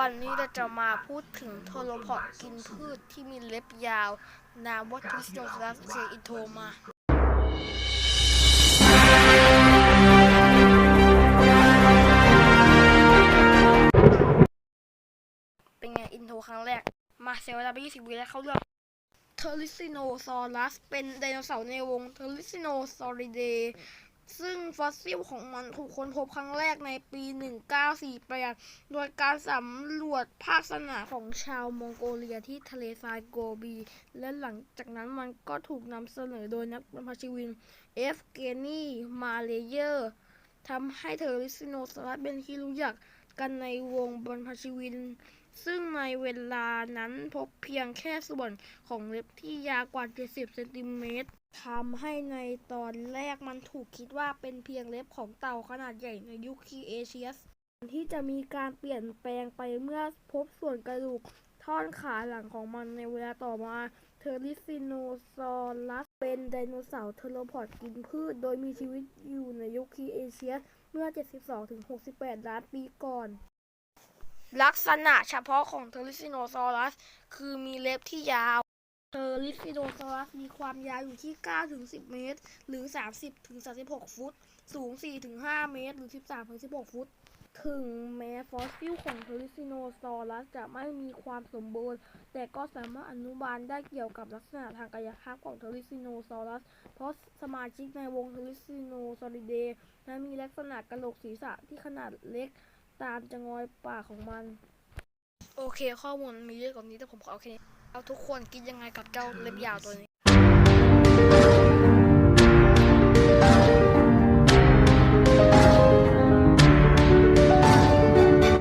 วันนี้เราจะมาพูดถึงโทโลพอดกินพืชที่มีเล็บยาว นามว่าทิสโนซัสเคอิโทมาเป็นไงอินโทรครั้งแรก มาเสียเวลาไป20วิแล้วเขาเลือกเทอริซิโนซอรัสเป็นไดโนเสาร์ในวงเทอริซิโนซอริเด ซึ่งฟอสซิลของมันถูกค้นพบครั้งแรกในปี 1948 โดยการสำรวจภาคสนามของชาวมองโกเลียที่ทะเลทรายโกบี และหลังจากนั้นมันก็ถูกนำเสนอโดยนักบรรพชีวิน เอฟเกนีมาเลเยอร์ทำให้เทอริซิโนซอรัเป็นที่รู้จักกันในวงบรรพชีวิน ซึ่งในเวลานั้นพบเพียงแค่ส่วนของเล็บที่ยาวกว่า 70 เซนติเมตร ทำให้ในตอนแรกมันถูกคิดว่าเป็นเพียงเล็บของเต่าขนาดใหญ่ในยุคคีเอเชียส ที่จะมีการเปลี่ยนแปลงไปเมื่อพบส่วนกระดูกท่อนขาหลังของมันในเวลาต่อมา เทอริซิโนซอรัส เป็นไดโนเสาร์เทโลพอดกินพืช โดยมีชีวิตอยู่ในยุคคีเอเชียสเมื่อ 72-68 ล้านปีก่อน ลักษณะเฉพาะของเทอริซิโนซอรัส คือมีเล็บที่ยาว เทอริซิโนซอรัสมีความยาวอยู่ที่ 9-10 เมตร หรือ 30-36 ฟุต สูง 4-5 เมตร หรือ 13-16 ฟุต ถึงแม้ฟอสซิลของเทอริซิโนซอรัสจะไม่มีความสมบูรณ์ แต่ก็สามารถอนุบาลได้เกี่ยวกับลักษณะทางกายภาพของเทอริซิโนซอรัส เพราะสมาชิกในวงเทอริซิโนซอริเดนั้นมีลักษณะกระโหลกศีรษะที่ขนาดเล็กตามจะงอยปากของมัน โอเคข้อมูลมีเยอะกว่านี้แต่ผมขอเอาแค่นี้เอาทุกคนคิดยังไงกับเจ้าเล็บยาวตัวนี้